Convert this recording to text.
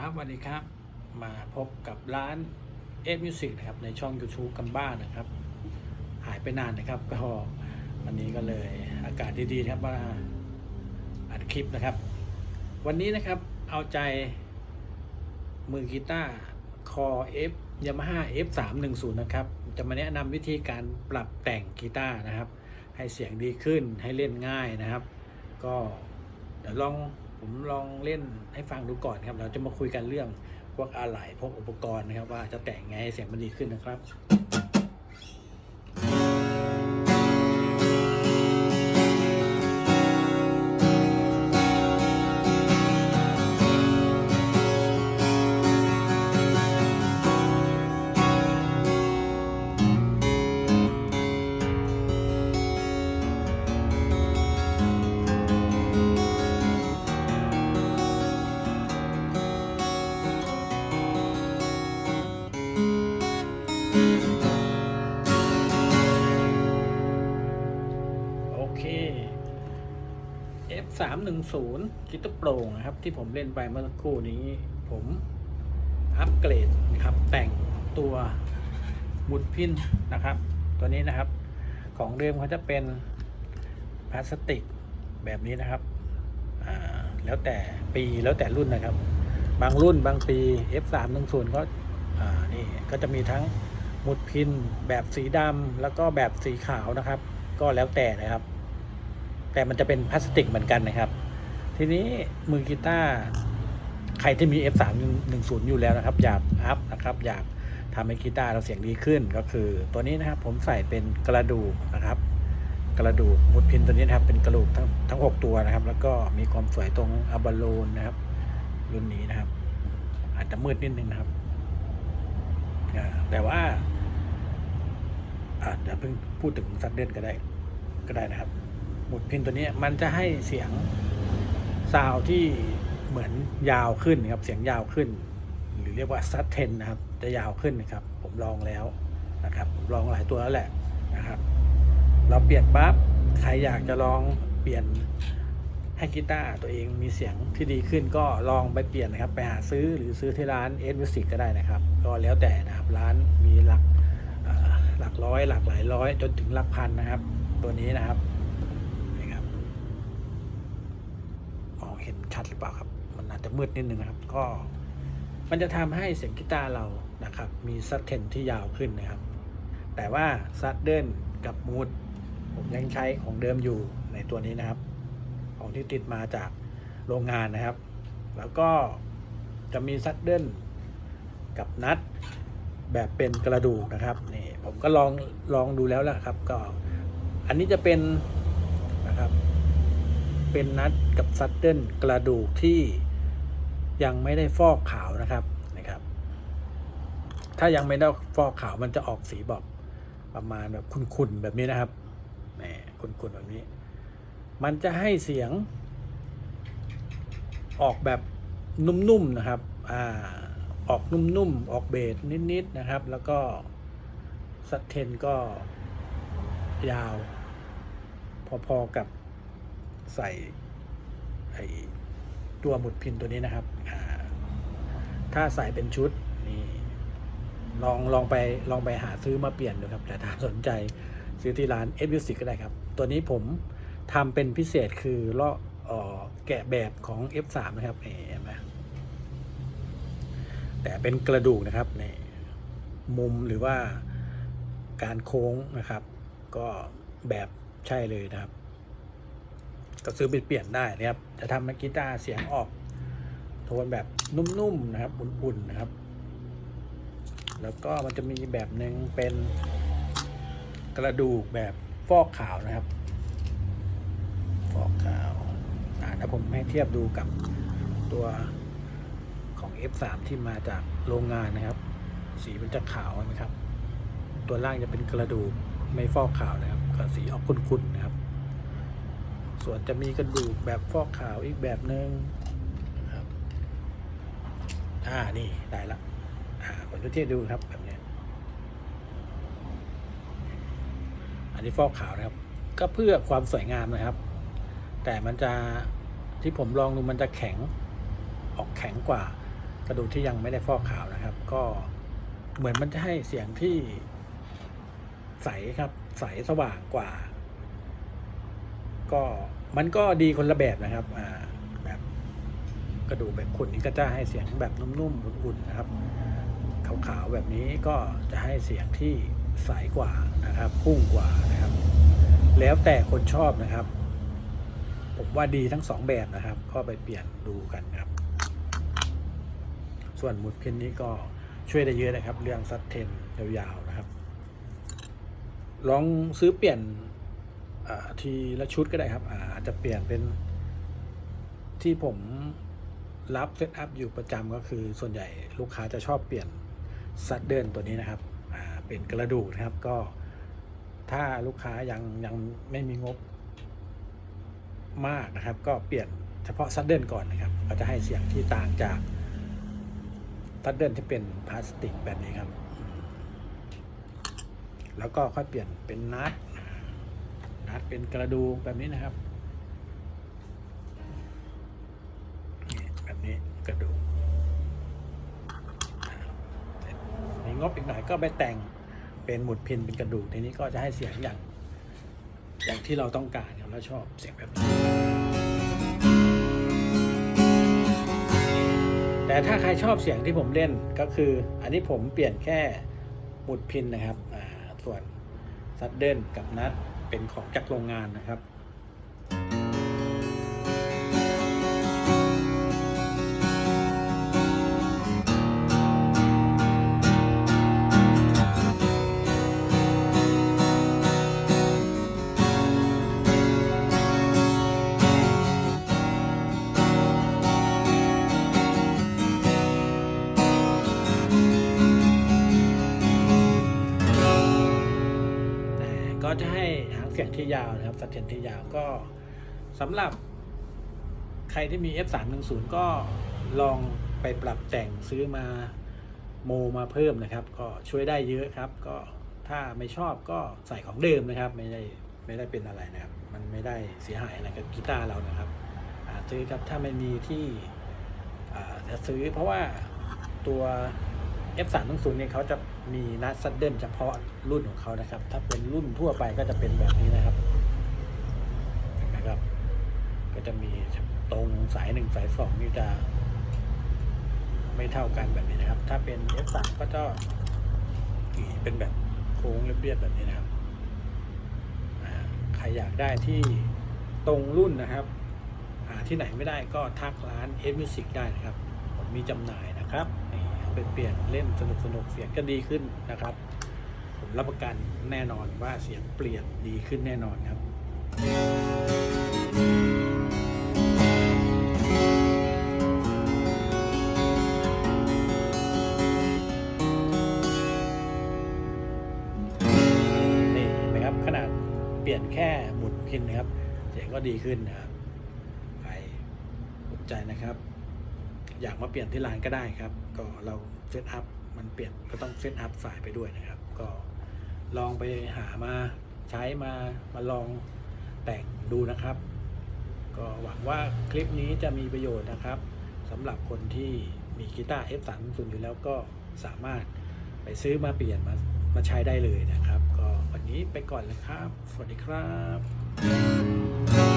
ครับสวัสดีครับ มาพบกับร้านเอ m มิวสิกนะครับ ในช่อง YouTube กันบ้านนะครับ หายไปนานนะครับ ก็วันนี้ก็เลยอากาศดีๆครับมาอัดคลิปนะครับ วันนี้นะครับเอาใจมือกีตาร์คอ F Yamaha F 3 1 0 นะครับ จะมาแนะนำวิธีการปรับแต่งกีตาร์นะครับ ให้เสียงดีขึ้นให้เล่นง่ายนะครับ ก็เดี๋ยวลอง ผมลองเล่นให้ฟังดูก่อนครับ เราจะมาคุยกันเรื่องพวกอะไหล่พวกอุปกรณ์นะครับ ว่าจะแต่งไงเสียงมันดีขึ้นนะครับ F310 กิตตโปร่งนะครับ ที่ผมเล่นไปเมื่อครู่นี้ ผมอัปเกรดนะครับ แต่งตัวมุดพินนะครับ ตัวนี้นะครับ ของเดิมเขาจะเป็นพลาสติกแบบนี้นะครับแล้วแต่ปีแล้วแต่รุ่นนะครับ บางรุ่นบางปี F310 ก็นี่ก็จะมีทั้งมุดพินแบบสีดำแล้วก็แบบสีขาวนะครับ ก็แล้วแต่นะครับ แต่มันจะเป็นพลาสติกเหมือนกันนะครับ ทีนี้มือกีตาร์ใครที่มี F 3 1 0 อยู่แล้วนะครับ อยากอัพนะครับอยากทำให้กีตาร์เราเสียงดีขึ้นก็คือ ตัวนี้นะครับผมใส่เป็นกระดูกนะครับ กระดูกมุดพินตัวนี้นะครับเป็นกระดูกทั้งทั้ง6ตัวนะครับ แล้วก็มีความสวยตรงอับาโลนนะครับ รุ่นนี้นะครับ อาจจะมืดนิดนึงนะครับแต่ว่าอาจจะเพิ่งพูดถึงซัดเด่นก็ได้ก็ได้นะครับ หมุดพินตัวนี้มันจะให้เสียงซาวที่เหมือนยาวขึ้นนะครับเสียงยาวขึ้น หรือเรียกว่าซัดเทนนะครับ จะยาวขึ้นนะครับ ผมลองแล้วนะครับ ผมลองหลายตัวแล้วแหละนะครับ เราเปลี่ยนปั๊บใครอยากจะลองเปลี่ยนให้กีตาร์ตัวเองมีเสียงที่ดีขึ้นก็ลองไปเปลี่ยนนะครับ ไปหาซื้อหรือซื้อที่ร้านเอ m มิวสิกก็ได้นะครับ ก็แล้วแต่นะครับร้านมีหลักหลักร้อยหลักหลายร้อยจนถึงหลักพันนะครับ ตัวนี้นะครับนี่ครับมองเห็น ชัดหรือเปล่าครับ มันอาจจะมืดนิดนึงนะครับ ก็ มันจะทำให้เสียงกีตาร์เรานะครับ มีซัดเทนที่ยาวขึ้นนะครับ แต่ว่าซัดเดิลกับมูดผมยังใช้ของเดิมอยู่ในตัวนี้นะครับ ของที่ติดมาจากโรงงานนะครับ แล้วก็จะมีซัดเดิลกับนัดแบบเป็นกระดูกนะครับนี่ผมก็ลองลองดูแล้วแหละครับ ก็อันนี้จะเป็นนะครับ เป็นนัดกับซัดเดิลกระดูกที่ยังไม่ได้ฟอกขาวนะครับนะครับ ถ้ายังไม่ได้ฟอกขาวมันจะออกสีแบบประมาณแบบขุ่นๆแบบนี้นะครับแหมขุ่นๆแบบนี้ มันจะให้เสียง ออกแบบนุ่มๆนะครับอ่าออกนุ่มๆ ออกเบสนิดๆนะครับ แล้วก็สเทนก็ยาว พอๆกับ ใส่ไอตัวหมุดพินตัวนี้นะครับถ้าใส่เป็นชุดนี่ลองลองไปลองไปหาซื้อมาเปลี่ยนดูครับ แต่ถ้าสนใจซื้อที่ร้านเอ u s i c ก็ได้ครับ ตัวนี้ผมทำเป็นพิเศษคือลอกเอ่อแกะแบบของ F3 นะครับเห็นไหมแต่เป็นกระดูกนะครับนี่มุมหรือว่าการโค้งนะครับ ก็แบบใช่เลยนะครับ ก็ซื้อไปเปลี่ยนได้นะครับ จะทำให้กีตาร์เสียงออก โทนแบบนุ่มๆนะครับ อุ่นๆนะครับ แล้วก็มันจะมีแบบหนึ่งเป็นกระดูกแบบฟอกขาวนะครับ ฟอกขาวอ่าถ้าผมให้เทียบดูกับตัวของ F3 ที่มาจากโรงงานนะครับ สีมันจะขาวไหมครับ ตัวล่างจะเป็นกระดูกไม่ฟอกขาวนะครับก็สีออกขุ่นๆนะครับ ส่วนจะมีกระดูกแบบฟอกขาวอีกแบบหนึ่งนะครับอ่านี่ได้ละอ่าผมจะเทียบดูครับแบบนี้อันนี้ฟอกขาวนะครับ ก็เพื่อความสวยงามนะครับ แต่มันจะที่ผมลองดูมันจะแข็งออกแข็งกว่ากระดูกที่ยังไม่ได้ฟอกขาวนะครับ ก็เหมือนมันจะให้เสียงที่ใสครับ ใสสว่างกว่า ก็ มันก็ดีคนละแบบนะครับอ่าแบบกระดูกแบบขุ่นนี่ก็จะให้เสียงแบบนุ่มๆอุ่นๆนะครับขาวๆแบบนี้ก็จะให้เสียงที่ใสกว่านะครับพุ่งกว่านะครับ แล้วแต่คนชอบนะครับ ผมว่าดีทั้งสองแบบนะครับ ก็ไปเปลี่ยนดูกันครับ ส่วนหมุดเพนนี้ก็ช่วยได้เยอะนะครับ เรื่องซัดเทนยาวๆนะครับ ลองซื้อเปลี่ยน ทีละชุดก็ได้ครับอาจจะเปลี่ยนเป็นที่ผมรับเซตอัพอยู่ประจำก็คือส่วนใหญ่ลูกค้าจะชอบเปลี่ยนซัดเดินตัวนี้นะครับเป็นกระดูกนะครับก็ถ้าลูกค้ายังยังไม่มีงบมากนะครับ ก็เปลี่ยนเฉพาะซัดเดิลก่อนนะครับ ก็จะให้เสียงที่ต่างจากซัดเดิลที่เป็นพลาสติกแบบนี้ครับ แล้วก็ค่อยเปลี่ยนเป็นนัด นัดเป็นกระดูกแบบนี้นะครับแบบนี้กระดูกมีงบอีกหน่อยก็ไปแต่งเป็นหมุดพินเป็นกระดูกทีนี้ก็จะให้เสียงอย่าง อย่างที่เราต้องการเราชอบเสียงแบบนี้แต่ถ้าใครชอบเสียงที่ผมเล่นก็คือ อันนี้ผมเปลี่ยนแค่หมุดพินนะครับส่วนซัดเดิลกับนัด เป็นของจากโรงงานนะครับแต่ก็จะให้หา เสียงที่ยาวนะครับสัดเทนที่ยาวก็สำหรับใครที่มี F310 ก็ลองไปปรับแต่งซื้อมาโมมาเพิ่มนะครับ ก็ช่วยได้เยอะครับ ก็ถ้าไม่ชอบก็ใส่ของเดิมนะครับ ไม่ได้ไม่ได้เป็นอะไรนะครับ มันไม่ได้เสียหายอะไรกับกีตาร์เรานะครับซื้อครับถ้าไม่มีที่จะซื้อเพราะว่าตัว F310 เนี่ยเขาจะมีนัดซัดเดิลเฉพาะรุ่นของเขานะครับ ถ้าเป็นรุ่นทั่วไปก็จะเป็นแบบนี้นะครับเห็นไหมครับ ก็จะมีตรงสายหนึ่งสายสองนี่จะไม่เท่ากันแบบนี้นะครับ ถ้าเป็น F3 ก็จะเป็นแบบโค้งเรียบๆแบบนี้นะครับใครอยากได้ที่ตรงรุ่นนะครับ หาที่ไหนไม่ได้ก็ทักร้าน S Music ได้นะครับ ผมมีจำหน่ายนะครับ เปเปลี่ยนเล่นสนุกสนุกเสียงก็ดีขึ้นนะครับ ผมรับประกันแน่นอนว่าเสียงเปลี่ยนดีขึ้นแน่นอนครับ นี่เห็นไหมครับขนาดเปลี่ยนแค่หมุดพินนะครับ เสียงก็ดีขึ้นนะครับใครสนใจนะครับ อยากมาเปลี่ยนที่ร้านก็ได้ครับ ก็เราเซตอัพมันเปลี่ยนก็ต้องเซตอัพสายไปด้วยนะครับ ก็ลองไปหามาใช้มามาลองแต่งดูนะครับ ก็หวังว่าคลิปนี้จะมีประโยชน์นะครับสำหรับคนที่มีกีตาร์ F3 0อยู่แล้วก็สามารถไปซื้อมาเปลี่ยนมามาใช้ได้เลยนะครับ ก็วันนี้ไปก่อนเลยครับ สวัสดีครับ